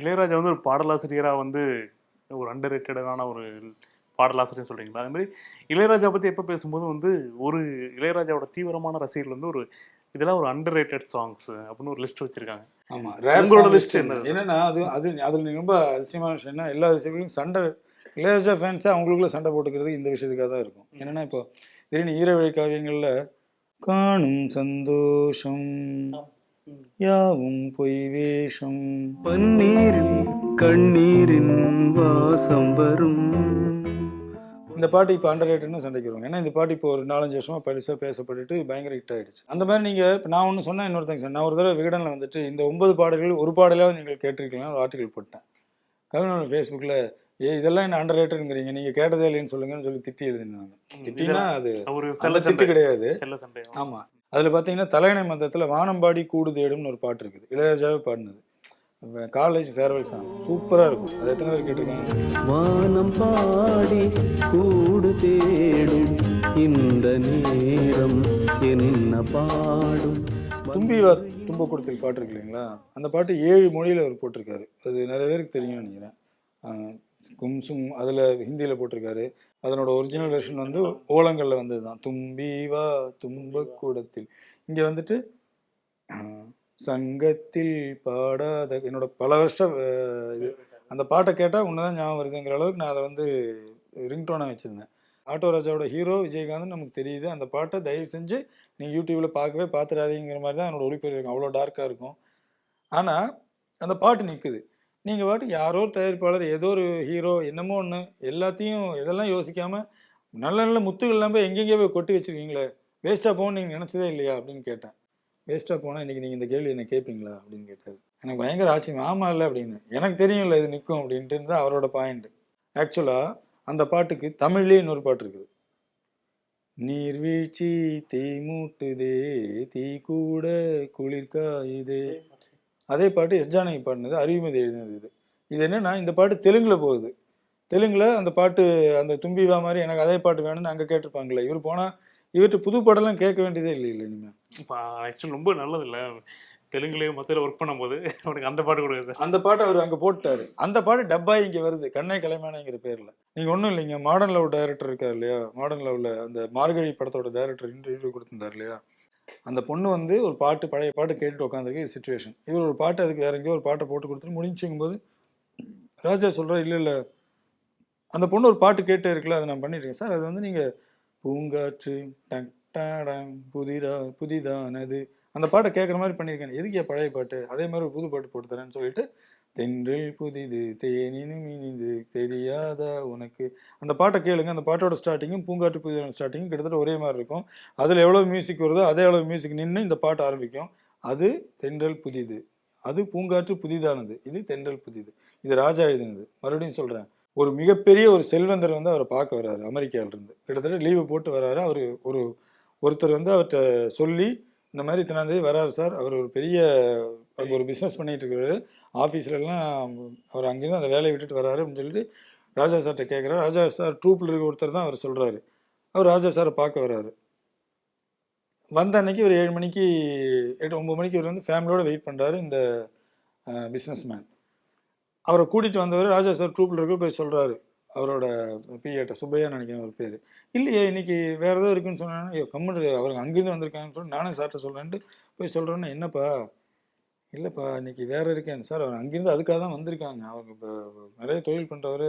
இளையராஜா வந்து ஒரு பாடலாசிரியரா வந்து ஒரு அண்டர் ரேட்டடான ஒரு பாடலாசிரியர் சொல்றீங்களா? அது மாதிரி இளையராஜா பத்தி எப்ப பேசும்போது வந்து ஒரு இளையராஜாவோட தீவிரமான ரசிகர்கள் வந்து ஒரு இதெல்லாம் ஒரு அண்டர் ரேட்டட் சாங்ஸ் அப்படின்னு ஒரு லிஸ்ட் வச்சிருக்காங்க. ஆமா ரேர் உங்களோட லிஸ்ட் என்ன? என்னன்னா அது அது அதுல ரொம்ப அதிசயமான விஷயம் என்ன எல்லா விஷயங்களும் சண்டை இளையராஜா ஃபேன்ஸா அவங்களுக்குள்ள சண்டை போட்டுக்கிறது இந்த விஷயத்துக்காக தான் இருக்கும். என்னன்னா இப்போ திடீர்னு ஈரவழி காவியங்கள்ல காணும் சந்தோஷம் யாவும் பொய் வேஷம். பன்னீரில் கண்ணீரின் வாசம் வரும். இந்த பாட்டு இப்போ அண்டர் ரேட்டட்னு சண்டைக்கு வருவாங்க ஏன்னா இந்த பாட்டு இப்போ ஒரு நாலஞ்சு வருஷமா பெருசாக பேசப்பட்டுட்டு பயங்கர ஹிட் ஆயிடுச்சு. அந்த மாதிரி நீங்கள் இப்போ நான் ஒன்று சொன்னேன் இன்னொருத்தங்க சொன்னேன். நான் ஒரு தடவை விகடனில் வந்துட்டு இந்த ஒன்பது பாடல்கள் ஒரு பாடலாவது நீங்கள் கேட்டிருக்கலாம் ஒரு ஆர்டிகல் போட்டேன். கவினோட ஃபேஸ்புக்கில் ஏ இதெல்லாம் என்ன அண்டர் ரேட்டட்ங்கிறீங்க நீங்கள் கேட்டதே இல்லைன்னு சொல்லுங்கன்னு சொல்லி திட்டி எழுதினாங்க. திட்டினா அது ஒரு செல்ல திட்டு கிடையாது. செல்ல சண்டை. ஆமாம் அதில் பார்த்தீங்கன்னா தலையணை மந்தத்தில் வானம்பாடி கூடு தேடும்னு ஒரு பாட்டு இருக்குது. இளையராஜாவே பாடினது. காலேஜ் ஃபேர்வெல் சாங் சூப்பராக இருக்கும். அது எத்தனை பேர் கேட்டிருக்காங்க? வானம் பாடி கூடு தேடும் இந்த நேரம் என்ன பாடும். தும்பி வா தும்ப கொடுத்தில் பாட்டு இருக்கு இல்லைங்களா? அந்த பாட்டு ஏழு மொழியில் அவர் போட்டிருக்காரு. அது நிறைய பேருக்கு தெரியும்னு நினைக்கிறேன். கும்சும் அதில் ஹிந்தியில் போட்டிருக்காரு. அதனோட ஒரிஜினல் வெர்ஷன் வந்து ஓலங்களில் வந்தது தான் தும்பி வா தும்ப கூடத்தில். இங்கே வந்துட்டு சங்கத்தில் பாடாத என்னோட பல வருஷம் இது. அந்த பாட்டை கேட்டால் உன்னதான் ஞாபகம் வருதுங்கிற அளவுக்கு நான் அதை வந்து ரிங்டோனாக வச்சுருந்தேன். ஆட்டோ ராஜாவோட ஹீரோ விஜயகாந்த் நமக்கு தெரியுது. அந்த பாட்டை தயவு செஞ்சு நீங்கள் யூடியூப்பில் பார்க்கவே பார்த்துடாதீங்கிற மாதிரி தான் என்னோடய ஒளிப்பதிவு இருக்கும். அவ்வளோ டார்க்காக இருக்கும். ஆனால் அந்த பாட்டு நிற்குது நீங்கள் பாட்டுக்கு யாரோ ஒரு தயாரிப்பாளர் ஏதோ ஒரு ஹீரோ என்னமோ ஒன்று எல்லாத்தையும் இதெல்லாம் யோசிக்காமல் நல்ல நல்ல முத்துகள் இல்லாமல் போய் எங்கெங்கேயோ போய் கொட்டி வச்சிருக்கீங்களே வேஸ்ட்டாக போகணும்னு நீங்கள் நினச்சதே இல்லையா அப்படின்னு கேட்டேன். வேஸ்ட்டாக போனால் இன்றைக்கி நீங்கள் இந்த கேள்வி என்ன கேட்பீங்களா அப்படின்னு கேட்டார். எனக்கு பயங்கர ஆச்சரியம். ஆமாம் இல்லை அப்படின்னு. எனக்கு தெரியும்ல இது நிற்கும் அப்படின்ட்டு தான் அவரோட பாயிண்ட் ஆக்சுவலாக அந்த பாட்டுக்கு தமிழ்லேயே இன்னொரு பாட்டு இருக்குது. நீர்வீழ்ச்சி தீ மூட்டுதே தீ கூட குளிர்காயுதே அதே பாட்டு எஸ் ஜானகி பாடினது அறிவுமதி எழுதினது இது. இது என்னன்னா இந்த பாட்டு தெலுங்குல போகுது. தெலுங்குல அந்த பாட்டு அந்த தும்பிவா மாதிரி எனக்கு அதே பாட்டு வேணும்னு அங்கே கேட்டிருப்பாங்களே இவர் போனால் இவர்கிட்ட புது பாடலாம் கேட்க வேண்டியதே இல்லை இல்லை இனிமேல் ஆக்சுவலி ரொம்ப நல்லது இல்ல தெலுங்குலயும் மத்தியில ஒர்க் பண்ணும்போது அவனுக்கு அந்த பாட்டு கொடுக்குது அந்த பாட்டை அவர் அங்கே போட்டாரு. அந்த பாட்டு டப்பாய் இங்கே வருது கண்ணை கலைமானங்கிற பேரில். நீங்கள் ஒன்றும் இல்லைங்க மாடர்ன் லவ் டைரக்டர் இருக்கார் இல்லையா? மாடர்ன் லவ்ல அந்த மார்கழி படத்தோட டைரக்டர் இன்டர்வியூ கொடுத்திருந்தார் இல்லையா? அந்த பொண்ணு வந்து ஒரு பாட்டு பழைய பாட்டு கேட்டுட்டு உட்காந்துருக்கு சுச்சுவேஷன் இவர் ஒரு பாட்டு அதுக்கு வேற எங்கேயோ ஒரு பாட்டை போட்டு கொடுத்துட்டு முடிஞ்சுங்கும்போது ராஜா சொல்கிறார் இல்லை இல்லை. அந்த பொண்ணு ஒரு பாட்டு கேட்டே இருக்குல்ல அதை நான் பண்ணிட்டுருக்கேன் சார் அது வந்து நீங்கள் பூங்காற்று டங் டாடாங் புதிரா புதிதானது. அந்த பாட்டை கேட்குற மாதிரி பண்ணியிருக்கேன். எதுக்கு பழைய பாட்டு? அதே மாதிரி ஒரு புது பாட்டு போட்டு தரேன்னு சொல்லிட்டு தென்றல் புதிது தேனினும் இனிது தெரியாதா உனக்கு? அந்த பாட்டை கேளுங்க. அந்த பாட்டோட ஸ்டார்டிங்கும் பூங்காற்று புதிதான ஸ்டார்டிங்கும் கிட்டத்தட்ட ஒரே மாதிரி இருக்கும். அதில் எவ்வளோ மியூசிக் வருதோ அதே எவ்வளோ மியூசிக் நின்று இந்த பாட்டு ஆரம்பிக்கும். அது தென்றல் புதிது. அது பூங்காற்று புதிதானது. இது தென்றல் புதிது. இது ராஜா எழுதினது. மறுபடியும் சொல்கிறேன் ஒரு மிகப்பெரிய ஒரு செல்வந்தர் வந்து அவரை பார்க்க வர்றாரு அமெரிக்காவிலிருந்து. கிட்டத்தட்ட லீவு போட்டு வர்றாரு. அவர் ஒரு ஒருத்தர் வந்து அவர்கிட்ட சொல்லி இந்த மாதிரி இத்தனாந்தேதி வராரு சார். அவர் ஒரு பெரிய அங்கே ஒரு பிஸ்னஸ் பண்ணிகிட்டு இருக்கிறாரு ஆஃபீஸ்லலாம் அவர் அங்கேருந்து அந்த வேலையை விட்டுட்டு வராரு அப்படின்னு சொல்லிட்டு ராஜா சார்கிட்ட கேட்குறாரு ராஜா சார் ட்ரூப்பில் இருக்க ஒருத்தர் தான் அவர் சொல்கிறாரு அவர் ராஜா சாரை பார்க்க வராரு. வந்த அன்னைக்கு ஒரு ஏழு மணிக்கு எட்டு ஒம்பது மணிக்கு இவர் வந்து ஃபேமிலியோடு வெயிட் பண்ணுறாரு இந்த பிஸ்னஸ் மேன் அவரை கூட்டிகிட்டு வந்தவர் ராஜா சார் ட்ரூப்பில் இருக்க போய் சொல்கிறாரு அவரோட பிஏட்ட சுப்பையா நினைக்கிறேன் ஒரு பேர். இல்லையே இன்னைக்கு வேறு ஏதோ இருக்குன்னு சொன்னாங்கன்னா ஐயோ கம்முன்னு அவங்க அங்கேருந்து வந்திருக்காங்கன்னு சொல்லி நானே சார்ட்ட சொல்கிறேன்ட்டு போய் சொல்கிறேன்னா என்னப்பா? இல்லைப்பா இன்னைக்கு வேறு இருக்கேன். சார் அவர் அங்கேருந்து அதுக்காக தான் வந்திருக்காங்க. அவங்க இப்போ நிறைய தொழில் பண்ணுறவர்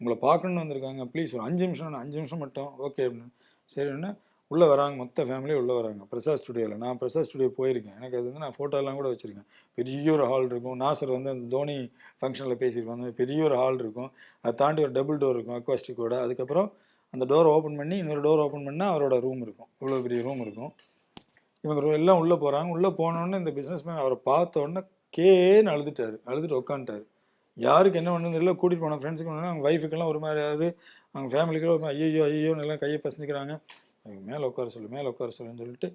உங்களை பார்க்கணுன்னு வந்திருக்காங்க. ப்ளீஸ் ஒரு அஞ்சு நிமிஷம் அஞ்சு நிமிஷம் மட்டும் ஓகே அப்படின்னு. சரின்னு உள்ளே வராங்க மொத்த ஃபேமிலியும் உள்ளே வராங்க. பிரசாத் ஸ்டுடியோவில் நான் பிரசாத் ஸ்டுடியோ போயிருக்கேன். எனக்கு அது வந்து நான் ஃபோட்டோலாம் கூட வச்சுருக்கேன். பெரிய ஒரு ஹால் இருக்கும். நாசர் வந்து அந்த தோனி ஃபங்க்ஷனில் பேசியிருப்பாங்க அந்த பெரிய ஒரு ஹால் இருக்கும். அதை தாண்டி ஒரு டபுள் டோர் இருக்கும் அக்வாஸ்டிக்கோட அதுக்கப்புறம் அந்த டோர் ஓப்பன் பண்ணி இன்னொரு டோர் ஓப்பன் பண்ணால் அவரோட ரூம் இருக்கும். இவ்வளோ பெரிய ரூம் இருக்கும். இவங்க எல்லாம் உள்ளே போகிறாங்க உள்ளே போனோடனே இந்த பிஸ்னஸ் மேன் அவரை பார்த்தோன்னே கேன்னு அழுதுட்டார். அழுதுட்டு உட்காந்துட்டார் யாருக்கு என்ன பண்ணுறது இல்லை கூட்டிகிட்டு போன ஃப்ரெண்ட்ஸுக்கு பண்ணாங்க அவங்க ஒய்ஃபுக்கெல்லாம் ஒரு மாதிரி ஆகுது. அவங்க ஃபேமிலிக்கெல்லாம் ஒரு மாதிரி ஐயோ ஐயோ எல்லாம் கையை பசஞ்சிக்கிறாங்க அவங்க மேலே உட்கார சொல்லு மேலே உட்கார சொல்லுன்னு சொல்லிட்டு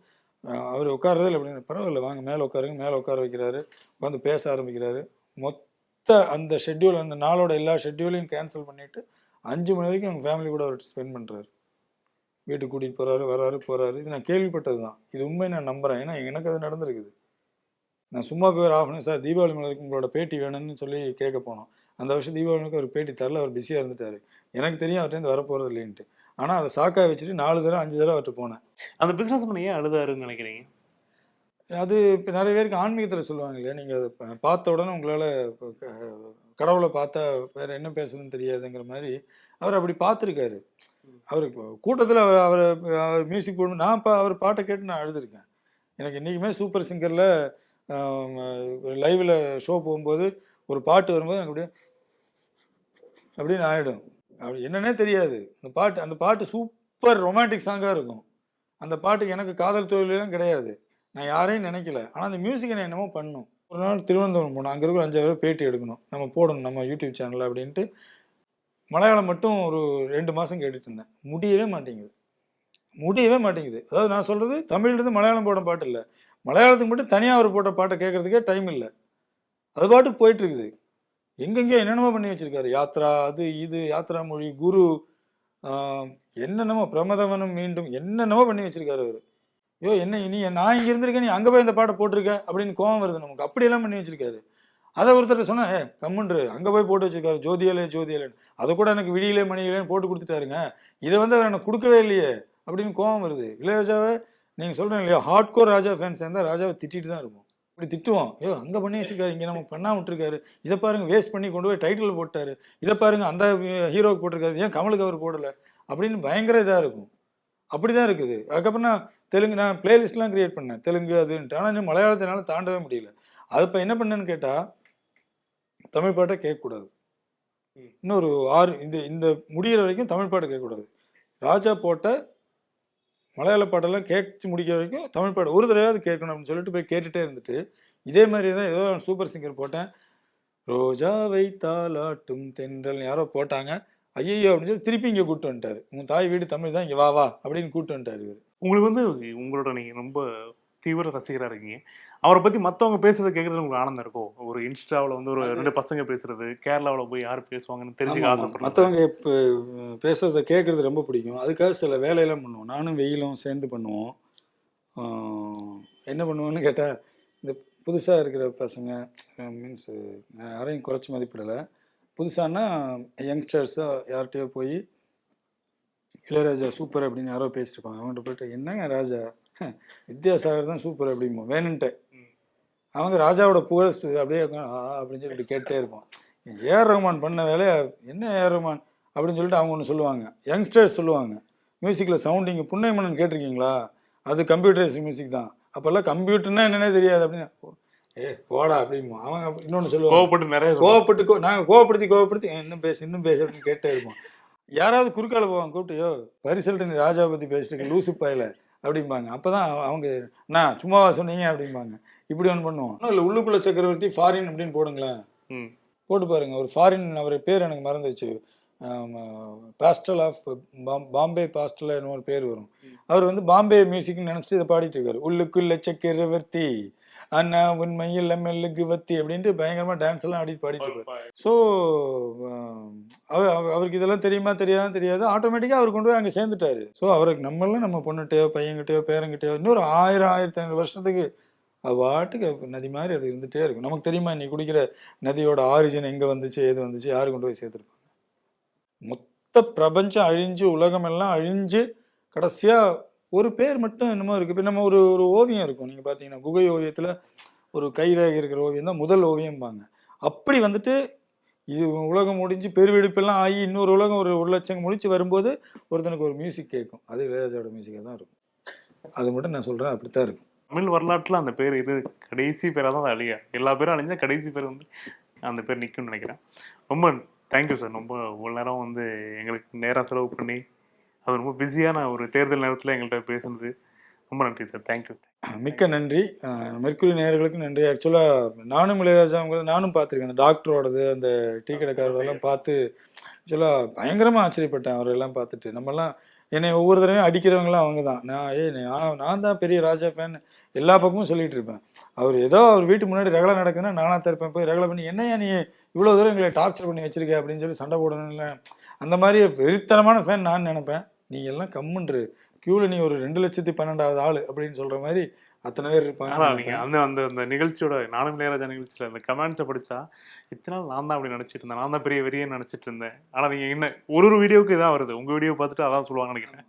அவர் உட்காரதே இல்லை அப்படின்னு பரவாயில்ல வாங்க மேலே உட்காருங்க மேலே உட்கார வைக்கிறாரு. உட்காந்து பேச ஆரம்பிக்கிறாரு. மொத்த அந்த ஷெட்யூல் அந்த நாளோட எல்லா ஷெட்யூலையும் கேன்சல் பண்ணிவிட்டு அஞ்சு மணி வரைக்கும் அவங்க ஃபேமிலி கூட அவர் ஸ்பெண்ட் பண்ணுறாரு வீட்டுக்கு கூட்டிகிட்டு போகிறாரு வராரு போகிறாரு இது நான் கேள்விப்பட்டது தான் இது உண்மை நான் நம்புகிறேன் ஏன்னா எனக்கு அது நடந்திருக்குது. நான் சும்மா போய் ஒரு ஆஃப் சார் தீபாவளி மலருக்கு உங்களோட பேட்டி வேணும்னு சொல்லி கேட்க போனோம். அந்த வருஷம் தீபாவளிக்கு ஒரு பேட்டி தரல அவர் பிஸியாக இருந்துட்டாரு. எனக்கு தெரியும் அவர்கிட்ட வரப்போகிறது இல்லைன்ட்டு. ஆனால் அதை சாக்காக வச்சுட்டு நாலு தடவை அஞ்சு தடவை அவர்கிட்ட போனேன். அந்த பிசினஸ் பண்ண ஏன் அழுதாருன்னு நினைக்கிறீங்க? அது இப்போ நிறைய பேருக்கு ஆன்மீகத்தில் சொல்லுவாங்க இல்லையா? நீங்கள் அதை பார்த்த உடனே உங்களால் கடவுளை பார்த்தா வேற என்ன பேசுறதுன்னு தெரியாதுங்கிற மாதிரி அவர் அப்படி பார்த்துருக்காரு. அவர் கூட்டத்தில் அவர் அவர் அவர் மியூசிக் போடும் நான் இப்போ அவர் பாட்டை கேட்டு நான் எழுதியிருக்கேன். எனக்கு இன்றைக்குமே சூப்பர் சிங்கரில் லைவில் ஷோ போகும்போது ஒரு பாட்டு வரும்போது எனக்கு அப்படியே அப்படின்னு ஆகிடும் அப்படி என்னன்னே தெரியாது. அந்த பாட்டு அந்த பாட்டு சூப்பர் ரொமான்டிக் சாங்காக இருக்கும். அந்த பாட்டுக்கு எனக்கு காதல் தொழிலாம் கிடையாது. நான் யாரையும் நினைக்கல. ஆனால் அந்த மியூசிக்கை நான் என்னமோ பண்ணும். ஒரு நாள் திருவனந்தபுரம் போனோம். அங்கே இருக்கிற அஞ்சாயிரம் பேட்டி எடுக்கணும். நம்ம போடணும் நம்ம யூடியூப் சேனலில் அப்படின்ட்டு மலையாளம் மட்டும் ஒரு ரெண்டு மாதம் கேட்டுட்டு இருந்தேன். முடியவே மாட்டேங்குது. முடியவே மாட்டேங்குது. அதாவது நான் சொல்கிறது தமிழ்லேருந்து மலையாளம் போட பாட்டு இல்லை. மலையாளத்துக்கு மட்டும் தனியாக அவர் போட்ட பாட்டை கேட்கறதுக்கே டைம் இல்லை. அது பாட்டுக்கு போயிட்டு இருக்குது. என்னென்னமோ பண்ணி வச்சிருக்காரு. யாத்ரா அது இது யாத்ரா மொழி குரு என்னென்னமோ பிரமதவனம் மீண்டும் என்னென்னமோ பண்ணி வச்சுருக்காரு அவர். ஐயோ என்ன நீ நான் இங்கே இருந்திருக்கேன் நீ அங்கே போய் இந்த பாட்டை போட்டிருக்க அப்படின்னு கோவம் வருது நமக்கு. அப்படியெல்லாம் பண்ணி வச்சுருக்காரு. அதை ஒருத்தர் சொன்னேன் ஏ கம்முன்று அங்கே போய் போட்டு வச்சிருக்காரு ஜோதியலே ஜோதியலேன்னு அதை கூட எனக்கு விடியலே மணியிலேன்னு போட்டு கொடுத்துட்டாருங்க. இதை வந்து அவர் எனக்கு கொடுக்கவே இல்லையே அப்படின்னு கோபம் வருது. இளையராஜாவை நீங்கள் சொல்கிறேன் இல்லையா ஹார்ட்கோர் ராஜா ஃபேன்ஸ் இருந்தால் ராஜாவை திட்டிட்டு தான் இருக்கும் இப்படி திட்டுவோம். ஐயோ அங்கே பண்ணி வச்சிருக்காரு இங்கே நம்ம பண்ணாம விட்டுருக்காரு. இதை பாருங்க வேஸ்ட் பண்ணி கொண்டு போய் டைட்டில் போட்டார். இதை பாருங்க அந்த ஹீரோக்கு போட்டிருக்காரு. ஏன் கமலுக்கு அவர் போடலை? அப்படின்னு பயங்கர இதாக இருக்கும். அப்படி தான் இருக்குது. அதுக்கப்புறம் நான் தெலுங்கு நான் பிளேலிஸ்ட்லாம் கிரியேட் பண்ணேன். தெலுங்கு அதுன்ட்டு. ஆனால் இன்னும் மலையாளத்தினால தாண்டவே முடியல. அது இப்போ என்ன பண்ணேன்னு கேட்டால் தமிழ் பாட்டை கேட்கக்கூடாது. இன்னொரு ஆறு இந்த இந்த முடியிற வரைக்கும் தமிழ் பாட்டு கேட்கக்கூடாது. ராஜா போட்ட மலையாள பாட்டெல்லாம் கேட்டு முடிக்கிற வரைக்கும் தமிழ் பாட்டு ஒரு தடவையாவது கேட்கணும் அப்படின்னு சொல்லிட்டு போய் கேட்டுட்டே இருந்துட்டு இதே மாதிரி தான் ஏதோ சூப்பர் சிங்கர் போட்டேன். ரோஜாவை தாலாட்டும் தென்றல் யாரோ போட்டாங்க. ஐயோ அப்படின்னு சொல்லி திருப்பி இங்கே கூப்பிட்டு வந்துட்டாரு. உன் தாய் வீடு தமிழ் தான் இங்கே வா வா அப்படின்னு கூப்பிட்டு வந்துட்டாரு இவர். உங்களுக்கு வந்து உங்களோட நீங்க ரொம்ப தீவிர ரசிகரா இருக்கீங்க. அவரை பத்தி மத்தவங்க பேசுறத கேட்கறது உங்களுக்கு ஆனந்தம் இருக்கும் ஒரு இன்ஸ்டாவில் வந்து ஒரு ரெண்டு பசங்க பேசுறது கேரளாவில் போய் யார் பேசுவாங்கன்னு தெரிஞ்சுக்க ஆசைப்படுறாங்க மற்றவங்க இப்போ பேசுறத கேட்குறது ரொம்ப பிடிக்கும். அதுக்காக சில வேலையெல்லாம் பண்ணுவோம். நானும் வெயிலும் சேர்ந்து பண்ணுவோம். என்ன பண்ணுவோன்னு கேட்டால் இந்த புதுசாக இருக்கிற பசங்க மீன்ஸ் யாரையும் குறைச்சி மதிப்பிடலை. புதுசானா யங்ஸ்டர்ஸாக யார்கிட்டயோ போய் இளையராஜா சூப்பர் அப்படின்னு யாரோ பேசிட்டு இருப்பாங்க. அவங்கள்ட்ட போயிட்டு என்னங்க ராஜா? வித்யாசாகர் தான் சூப்பர் அப்படிம்போம். வேணுன்ட்டு. அவங்க ராஜாவோட புகழ் அப்படியே அப்படின்னு சொல்லிட்டு கேட்டே இருப்போம். ஏஆர் ரஹ்மான் பண்ண வேலையை என்ன ஏஆர் ரஹ்மான் அப்படின்னு சொல்லிட்டு அவங்க ஒன்று சொல்லுவாங்க. யங்ஸ்டர்ஸ் சொல்லுவாங்க. மியூசிக்கில் சவுண்டிங் புன்னைமன்னன் கேட்டிருக்கீங்களா? அது கம்ப்யூட்டரைஸ் மியூசிக் தான். அப்போல்லாம் கம்ப்யூட்டர்னா என்னன்னே தெரியாது அப்படின்னு. ஏ போடா அப்படிமோ அவங்க இன்னொன்று சொல்லுவாங்க. கோவப்பட்டு நிறைய. கோவப்பட்டு கோ நாங்கள் கோவப்படுத்தி கோவப்படுத்தி "ஏய், இன்னும் பேசு இன்னும் பேசு அப்படின்னு கேட்டே இருப்போம். யாராவது குறுக்கால போவாங்க கூப்பிட்டு யோ பரிசல்ட்டு நீ ராஜாவை பற்றி பேசிட்டு லூசு பாயில. அப்படிம்பாங்க. அப்போ தான் அவங்க நான் சும்மாவா சொன்னீங்க? அப்படிம்பாங்க. இப்படி ஒன்று பண்ணுவோம். இல்லை உள்ளுக்குள்ள சக்கரவர்த்தி ஃபாரின் அப்படின்னு போடுங்களேன். போட்டு பாருங்க. ஒரு ஃபாரின் அவர் பேர் எனக்கு மறந்துருச்சு. பாஸ்டல் ஆஃப் பாம்பே பாஸ்டல் என்ன ஒரு பேர் வரும். அவர் வந்து பாம்பே மியூசிக்னு நினச்சிட்டு இதை பாடிட்டு இருக்காரு. உள்ளுக்குள்ள சக்கரவர்த்தி அண்ணா உண்மையில் மெல்லுக்கு வத்தி அப்படின்ட்டு பயங்கரமாக டான்ஸ் எல்லாம் ஆடிட்டு பாடிட்டு இருப்பாரு. ஸோ அவருக்கு இதெல்லாம் தெரியுமா தெரியாதுன்னு தெரியாது. ஆட்டோமேட்டிக்காக அவர் கொண்டு போய் அங்கே சேர்ந்துட்டாரு. ஸோ அவருக்கு நம்மளாம் நம்ம பொண்ணுகிட்டயோ பையன்கிட்டயோ பேரங்கிட்டயோ இன்னொரு ஆயிரம் ஆயிரத்தி ஐநூறு வருஷத்துக்கு அது பாட்டுக்கு நதி மாதிரி அது இருந்துகிட்டே இருக்கும். நமக்கு தெரியுமா நீ குடிக்கிற நதியோட ஆரிஜின் எங்கே வந்துச்சு ஏது வந்துச்சு யாரு கொண்டு போய் சேர்த்துருப்பாங்க? மொத்த பிரபஞ்சம் அழிஞ்சு உலகமெல்லாம் அழிஞ்சு கடைசியாக ஒரு பேர் மட்டும் என்னமோ இருக்குது இப்போ நம்ம ஒரு ஒரு ஓவியம் இருக்கும். நீங்கள் பார்த்தீங்கன்னா குகை ஓவியத்தில் ஒரு கைரேகை இருக்கிற ஓவியம் தான் முதல் ஓவியம்பாங்க. அப்படி வந்துட்டு இது உலகம் முடிஞ்சு பெருவெடிப்பெல்லாம் ஆகி இன்னொரு உலகம் ஒரு ஒரு லட்சம் முடிச்சு வரும்போது ஒருத்தனுக்கு ஒரு மியூசிக் கேட்கும். அது இளையராஜாவோட மியூசிக்காக தான் இருக்கும். அது மட்டும் நான் சொல்கிறேன் அப்படித்தான் இருக்கும். தமிழ் வரலாற்றுல அந்த பேர் இது கடைசி பேராக தான் அழியா. எல்லா பேரும் அழிஞ்சா கடைசி பேர் வந்து அந்த பேர் நிற்கும்னு நினைக்கிறேன். ரொம்ப தேங்க்யூ சார் ரொம்ப இவ்வளோ நேரம் வந்து எங்களுக்கு நேரம் செலவு பண்ணி அது ரொம்ப பிஸியான ஒரு தேர்தல் நேரத்தில் எங்கள்கிட்ட பேசுனது. ரொம்ப நன்றி சார். தேங்க்யூ மிக்க நன்றி. மெர்க்குரி நேயர்களுக்கு நன்றி. ஆக்சுவலாக நானும் இளையராஜாங்கிறது நானும் பார்த்துருக்கேன். அந்த டாக்டரோடது அந்த டீ கடைக்காரதெல்லாம் பார்த்து ஆக்சுவலாக பயங்கரமாக ஆச்சரியப்பட்டேன் அவரெல்லாம் பார்த்துட்டு. நம்மலாம் என்னை ஒவ்வொரு தடவையும் அடிக்கிறவங்களாம் அவங்க தான் நான் ஏ நான் தான் பெரிய ராஜா ஃபேன் எல்லா பக்கமும் சொல்லிட்டு இருப்பேன். அவர் ஏதோ அவர் வீட்டு முன்னாடி ரகலை நடக்குதுன்னா நானாக தான் இருப்பேன். போய் ரகலை பண்ணி என்னையா நீ இவ்வளோ தூரம் எங்களை டார்ச்சர் பண்ணி வச்சிருக்க? அப்படின்னு சொல்லி சண்டை போடணும்ல. அந்த மாதிரி வெறித்தனமான ஃபேன் நான் நினைப்பேன். நீ எல்லாம் கம்முன்று. க்யூவில் நீ ஒரு ரெண்டு லட்சத்தி பன்னெண்டாவது ஆள் அப்படின்னு சொல்கிற மாதிரி அத்தனை பேர் இருப்பாங்க. அந்த அந்த அந்த நிகழ்ச்சியோட நானும் இளையராஜா நிகழ்ச்சியில அந்த கமெண்ட்ஸை படிச்சா இத்தனை நாள் நான் தான் அப்படி நினைச்சிட்டு இருந்தேன். நான் தான் பெரிய வெறியன்னு நினைச்சிட்டு இருந்தேன். ஆனா நீங்க என்ன ஒரு ஒரு வீடியோவுக்கு இதான் வருது. உங்க வீடியோ பார்த்துட்டு அதான் சொல்லுவாங்க நினைக்கிறேன்.